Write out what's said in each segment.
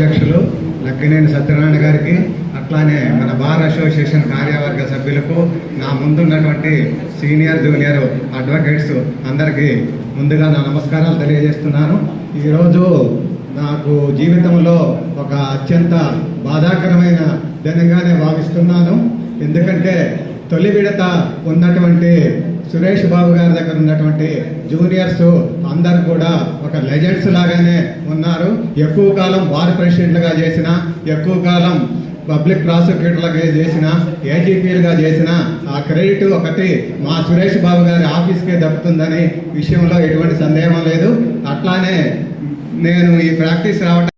అధ్యక్షులు లక్కినేని సత్యనారాయణ గారికి అట్లానే మన బార్ అసోసియేషన్ కార్యవర్గ సభ్యులకు నా ముందున్నటువంటి సీనియర్ జూనియర్ అడ్వకేట్స్ అందరికీ ముందుగా నా నమస్కారాలు తెలియజేస్తున్నాను. ఈరోజు నాకు జీవితంలో ఒక అత్యంత బాధాకరమైన దినంగానే భావిస్తున్నాను. ఎందుకంటే తొలి విడత ఉన్నటువంటి సురేష్ బాబు గారి దగ్గర ఉన్నటువంటి జూనియర్స్ అందరు కూడా ఒక లెజెండ్స్ లాగానే ఉన్నారు. ఎక్కువ కాలం బార్ ప్రెసిడెంట్లుగా చేసిన ఎక్కువ కాలం పబ్లిక్ ప్రాసిక్యూటర్లుగా చేసిన ఏజీపీలుగా చేసిన ఆ క్రెడిట్ ఒకటి మా సురేష్ బాబు గారి ఆఫీస్కే దక్కుతుందని విషయంలో ఎటువంటి సందేహం లేదు. అట్లానే నేను ఈ ప్రాక్టీస్ రావడం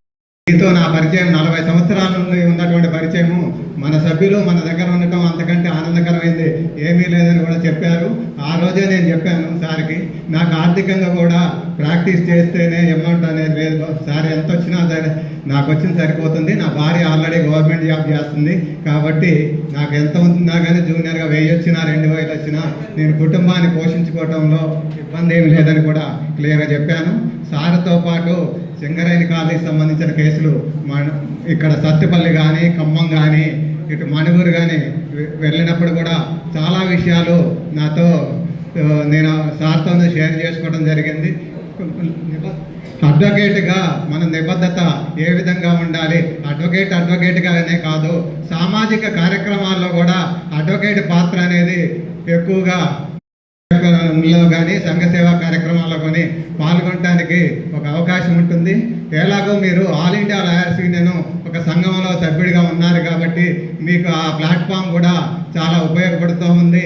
మీతో నా పరిచయం నలభై సంవత్సరాల నుండి ఉన్నటువంటి పరిచయము. మన సభ్యులు మన దగ్గర ఉండటం అంతకంటే ఆనందకరమైంది. ఏమీ లేదని కూడా చెప్పారు. ఆ రోజే నేను చెప్పాను సార్కి. నాకు ఆర్థికంగా కూడా ప్రాక్టీస్ చేస్తేనే అమౌంట్ అనేది లేదు. సార్ ఎంత వచ్చినా సరే నాకు వచ్చింది సరిపోతుంది. నా భార్య ఆల్రెడీ గవర్నమెంట్ జాబ్ చేస్తుంది. కాబట్టి నాకు ఎంత ఉంటుందా కానీ జూనియర్గా వెయ్యి వచ్చినా రెండు వేలు వచ్చినా నేను కుటుంబాన్ని పోషించుకోవడంలో ఇబ్బంది ఏమి లేదని కూడా క్లియర్గా చెప్పాను. సార్తో పాటు సింగరేణి కాలనీకి సంబంధించిన కేసులు మన ఇక్కడ సత్తుపల్లి కానీ ఖమ్మం కానీ ఇటు మణుగూరు కానీ వెళ్ళినప్పుడు కూడా చాలా విషయాలు నాతో నేను సార్తో షేర్ చేసుకోవడం జరిగింది. అడ్వకేట్గా మన నిబద్ధత ఏ విధంగా ఉండాలి? అడ్వకేట్ అడ్వకేట్గానే కాదు సామాజిక కార్యక్రమాల్లో కూడా అడ్వకేట్ పాత్ర అనేది ఎక్కువగా కార్యక్రమంలో కానీ సంఘ సేవా కార్యక్రమాల్లో కానీ పాల్గొనడానికి ఒక అవకాశం ఉంటుంది. ఎలాగో మీరు ఆల్ ఇండియా లాయర్స్ యూనియన్ ఒక సంఘంలో సభ్యుడిగా ఉన్నారు కాబట్టి మీకు ఆ ప్లాట్ఫామ్ కూడా చాలా ఉపయోగపడుతూ ఉంది.